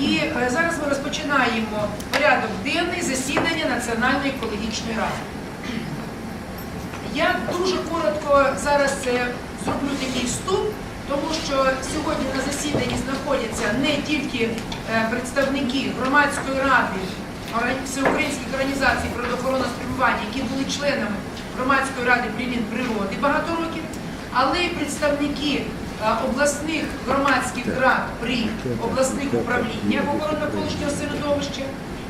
І е, зараз ми розпочинаємо порядок денний засідання Національної екологічної ради. Я дуже коротко зараз зроблю такий вступ, тому що сьогодні на засіданні знаходяться не тільки е, представники громадської ради всеукраїнських організацій природоохоронного спрямування, які були членами громадської ради примін природи багато років, але й представники обласних громадських рад при обласних управліннях охорони середовища,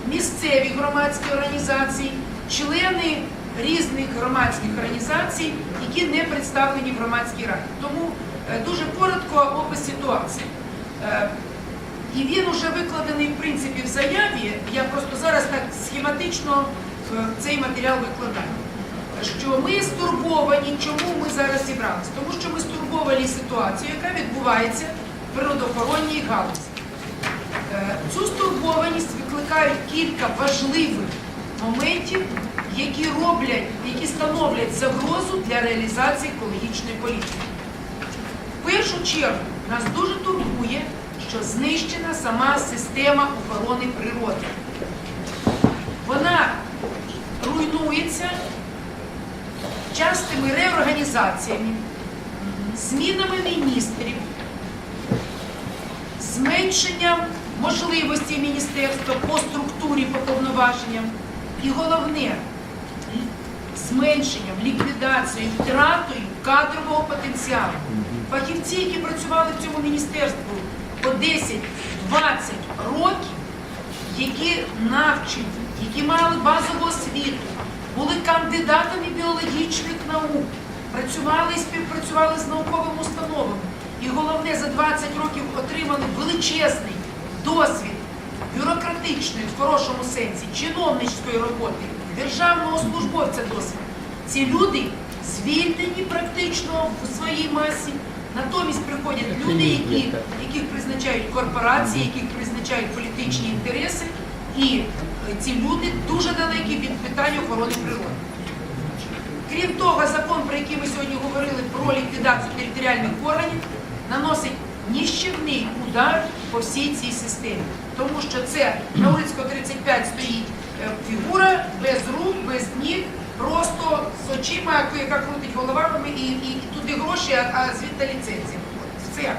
місцеві громадські організації, члени різних громадських організацій, які не представлені в громадській раді. Тому е, дуже коротко опис ситуації. Е, І він вже викладений в принципі в заяві. Я просто зараз так схематично е, цей матеріал викладаю. Що ми стурбовані, чому ми зараз зібралися? Тому що ми стурбовані ситуацією, яка відбувається в природоохоронній галузі. Е, Цю стурбованість викликають кілька важливих моментів, які роблять, які становлять загрозу для реалізації екологічної політики. В першу чергу нас дуже турбує, що знищена сама система охорони природи. Вона руйнується частими реорганізаціями, змінами міністрів, зменшенням можливості міністерства по структурі, по повноваженням. І головне зменшенням, ліквідацією, втратою кадрового потенціалу. Фахівці, які працювали в цьому міністерстві по 10-20 років, які навчені, які мали базову освіту, були кандидатами біологічних наук, працювали і співпрацювали з науковими установами. І головне, за 20 років отримали величезний досвід бюрократичної, в хорошому сенсі, чиновницької роботи, державного службовця досвід. Ці люди звільнені практично в своїй масі. Натомість приходять люди, які, яких призначають корпорації, яких призначають політичні інтереси, і ці люди дуже далекі від питань охорони природи. Крім того, закон, про який ми сьогодні говорили про ліквідацію територіальних органів, наносить ніщівний удар по всій цій системі. Тому що це на Урицького 35 стоїть е, фігура без рук, без ніг, просто з очима, яка- крутить головами, і, і, і туди гроші, а, а звідти ліцензія. Все.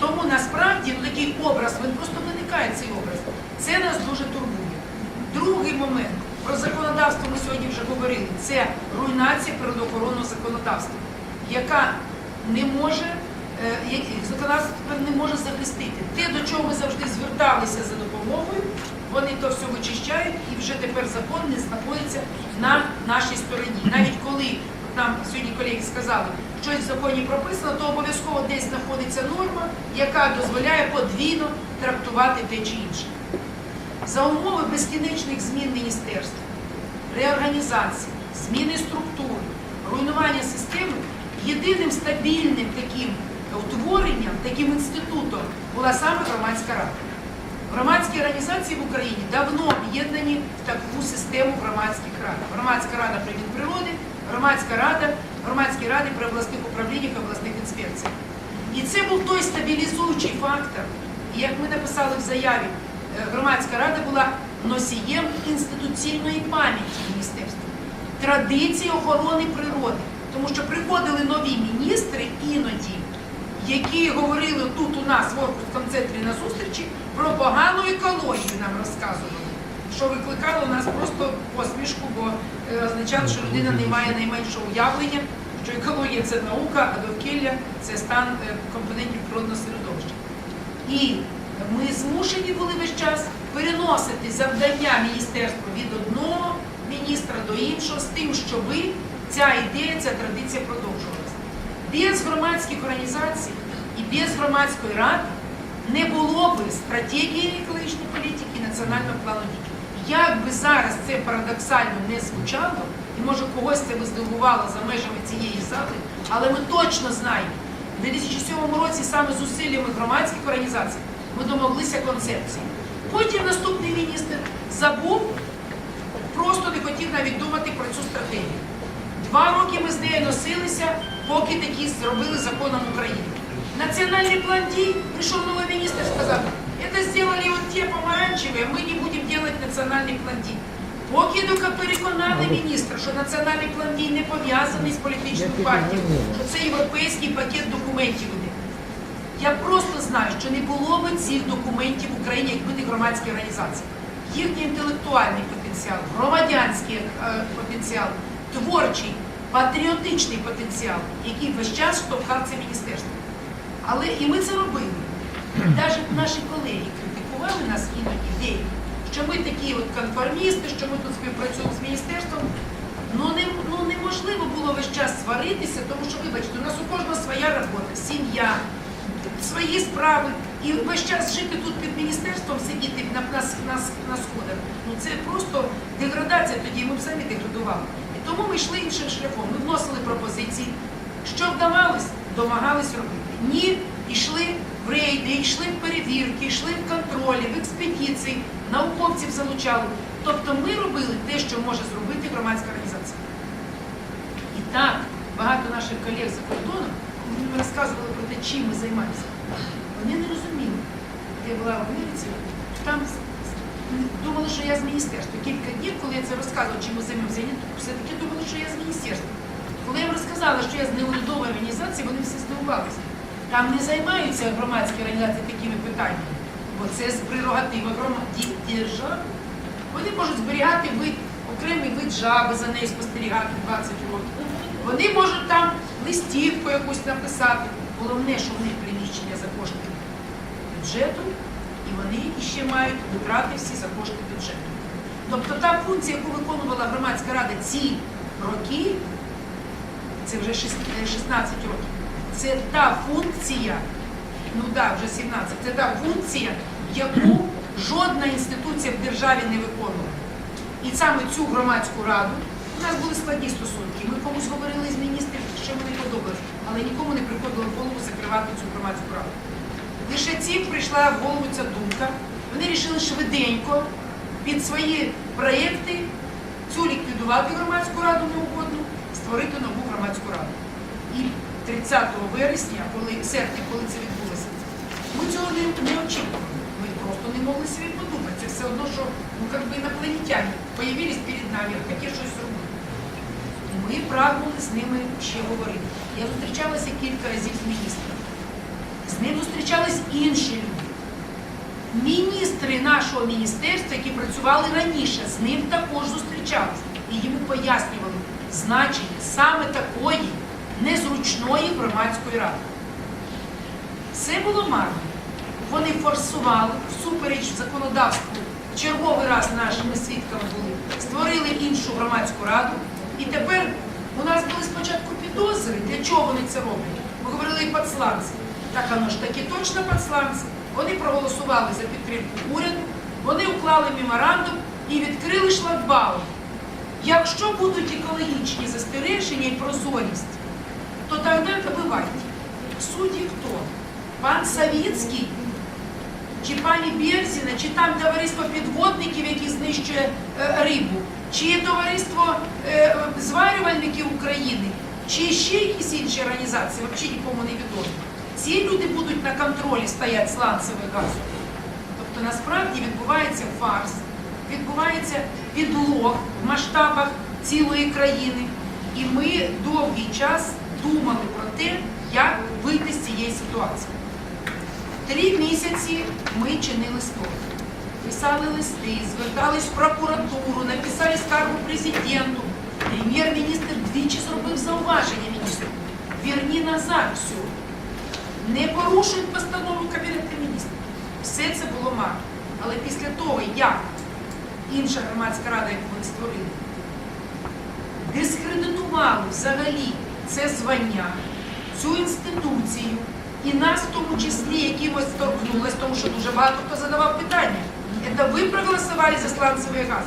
Тому насправді такий образ, він просто виникає цей образ. Це нас дуже турбує. Другий момент. Про законодавство ми сьогодні вже говорили. Це руйнація природоохоронного законодавства, яка не може, е, законодавство не може захистити. Те, до чого ми завжди зверталися за допомогою, вони то все вичищають, і вже тепер закон не знаходиться на нашій стороні. Навіть коли нам сьогодні колеги сказали, щось в законі прописано, то обов'язково десь знаходиться норма, яка дозволяє подвійно трактувати те чи інше. За умови безкінечних змін міністерства, реорганізації, зміни структури, руйнування системи, єдиним стабільним таким утворенням, таким інститутом була саме громадська рада. Громадські організації в Україні давно об'єднані в таку систему громадських рад. Громадська рада при природи, громадська рада, громадські ради при обласних управліннях обласних інспекціях. І це був той стабілізуючий фактор. І як ми написали в заяві, громадська рада була носієм інституційної пам'яті міністерства, традиції охорони природи. Тому що приходили нові міністри іноді, які говорили тут у нас в Оркутському центрі на зустрічі про погану екологію нам розказували, що викликало у нас просто посмішку, бо е, означало, що людина не має найменшого уявлення, що екологія це наука, а довкілля це стан е, компонентів природного середовища. І ми змушені були весь час переносити завдання міністерства від одного міністра до іншого з тим, щоб ця ідея, ця традиція продовжувалася. Без громадських організацій і без громадської ради не було би стратегії екологічної політики і національного плану дій. Як би зараз це парадоксально не звучало, і може когось це би здивувало за межами цієї зали, але ми точно знаємо, у 2007 році саме зусиллями громадських організацій ми домоглися концепції. Потім наступний міністр забув, просто не хотів навіть думати про цю стратегію. Два роки ми з нею носилися, поки такі зробили законом України. Національний план дій прийшов новий міністр, сказав, Это сделали вот те помаранчевые, мы не будем делать национальный план дій. Поки доки переконали міністра, що національний план дій не пов'язаний з політичною партією, що це європейський пакет документів іде. Я просто знаю, що не було би цих документів в Україні, якби не громадські організації. Їхній інтелектуальний потенціал, громадянський е, потенціал, творчий, патріотичний потенціал, який весь час штовхав це міністерство. Але і ми це робили. Навіть наші колеги критикували нас іноді деякі, що ми такі от конформісти, що ми тут співпрацюємо з міністерством. Ну, не, ну неможливо було весь час сваритися, тому що, вибачте, у нас у кожного своя робота, сім'я, свої справи. І весь час жити тут під міністерством, сидіти на, на, на, на сходах. Ну це просто деградація тоді, ми б самі деградували. І тому ми йшли іншим шляхом. Ми вносили пропозиції. Що вдавалось, домагались робити. Ні, йшли в рейди, йшли в перевірки, йшли в контролі, в експедиції, науковців залучали. Тобто ми робили те, що може зробити громадська організація. І так, багато наших колег за кордоном розказували про те, чим ми займаємося. Вони не розуміли. Я була в Америці, там думали, що я з міністерства. Кілька днів, коли я це розказувала, чим ми займаємося, вони все-таки думали, що я з міністерства. Коли я їм розказала, що я з неурядової організації, вони всі здивувалися. Там не займаються громадські організації такими питаннями, бо це з прерогатива громаді держави. Вони можуть зберігати вид, окремий вид жаби, за нею спостерігати 20 років. Вони можуть там листівку якусь написати. Головне, що в них приміщення за кошти бюджету, і вони ще мають витрати всі за кошти бюджету. Тобто та функція, яку виконувала громадська рада ці роки, це вже е, 16 років, це та функція, ну так, вже 17, це та функція, яку жодна інституція в державі не виконувала. І саме цю громадську раду у нас були складні стосунки. Ми комусь говорили з міністрів, що мені подобалось, але нікому не приходило в голову закривати цю громадську раду. Лише цим прийшла в голову ця думка. Вони вирішили швиденько під свої проєкти цю ліквідувати громадську раду неугодну, створити нову громадську раду. І 30 вересня, коли серпня, коли це відбулося, ми цього не, не очікували. Ми просто не могли собі подумати. Це все одно, що ну, как би інопланетяни появились перед нами, хотіли щось. Ми прагнули з ними ще говорити. Я зустрічалася кілька разів з міністром. З ним зустрічались інші люди. Міністри нашого міністерства, які працювали раніше, з ним також зустрічалися. І йому пояснювали значення саме такої незручної громадської ради. Все було марно. Вони форсували всупереч законодавству. Черговий раз нашими свідками були, створили іншу громадську раду. І тепер у нас були спочатку підозри, для чого вони це роблять. Ми говорили і пацланці. Так воно ж таки точно пацланці. Вони проголосували за підтримку уряду, вони уклали меморандум і відкрили шлагбаум. Якщо будуть екологічні застереження і прозорість, то тоді добивайте. Судді хто? Пан Савіцький, пані Берзіна, чи там товариство підводників, які знищує е, рибу, чи товариство е, зварювальників України, чи ще якісь інші організації, взагалі нікому не відомо. Ці люди будуть на контролі стоять сланцевий газ. Тобто насправді відбувається фарс, відбувається підлог в масштабах цілої країни. І ми довгий час думали про те, як вийти з цієї ситуації. Три місяці ми чинили спротив. Писали листи, звертались в прокуратуру, написали скаргу президенту. Прем'єр-міністр двічі зробив зауваження міністру. Вірні назад все. Не порушують постанову Кабінету міністрів. Все це було марно. Але після того, як інша громадська рада, яку вони створили, дискредитували взагалі це звання, цю інституцію, і нас в тому числі якимось торкнулось, тому що дуже багато хто задавав питання. Це ви проголосували за сланцевий газ.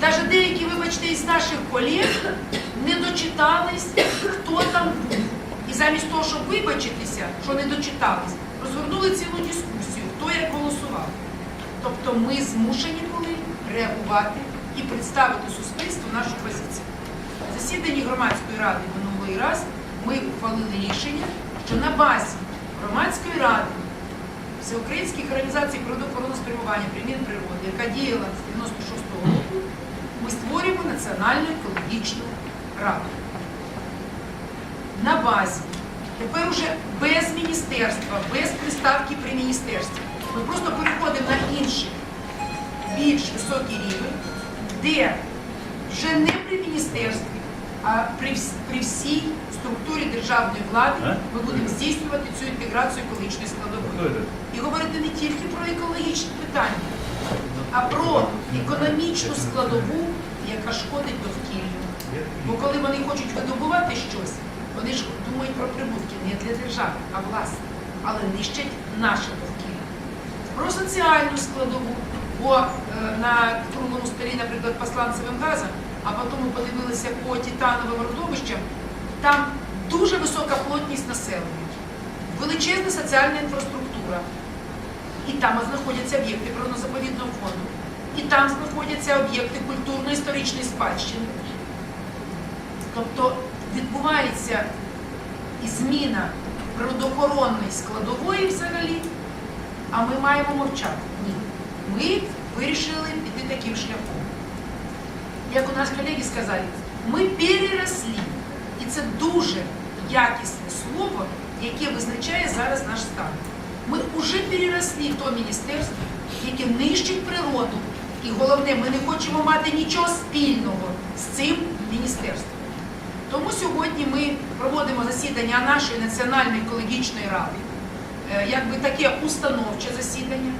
Навіть деякі, вибачте, із наших колег не дочитались, хто там був. І замість того, щоб вибачитися, що не дочитались, розгорнули цілу дискусію, хто як голосував. Тобто ми змушені були реагувати і представити суспільству нашу позицію. На засіданні громадської ради минулий раз ми ухвалили рішення, що на базі громадської ради всеукраїнських організацій природоохоронного спрямування примін природи, яка діяла з 96-го року, ми створюємо Національну екологічну раду. На базі. Тепер уже без міністерства, без приставки при міністерстві. Ми просто переходимо на інший, більш високий рівень, де вже не при міністерстві, а при, при всій структурі державної влади ми будемо здійснювати цю інтеграцію екологічної складової. І говорити не тільки про екологічні питання, а про економічну складову, яка шкодить довкіллю. Бо коли вони хочуть видобувати щось, вони ж думають про прибутки не для держави, а власне, але нищать наше довкілля. Про соціальну складову, бо е, на круглому столі, наприклад, посланцевим газом, а потім ми подивилися по титановим родовищам, там дуже висока плотність населення, величезна соціальна інфраструктура. І там знаходяться об'єкти природно-заповідного фонду, і там знаходяться об'єкти культурно-історичної спадщини. Тобто відбувається і зміна природоохоронної складової взагалі, а ми маємо мовчати. Ні. Ми вирішили піти таким шляхом. Як у нас колеги сказали, ми переросли. І це дуже якісне слово, яке визначає зараз наш стан. Ми вже переросли то міністерство, яке нищить природу. І головне, ми не хочемо мати нічого спільного з цим міністерством. Тому сьогодні ми проводимо засідання нашої національної екологічної ради, Е, якби таке установче засідання.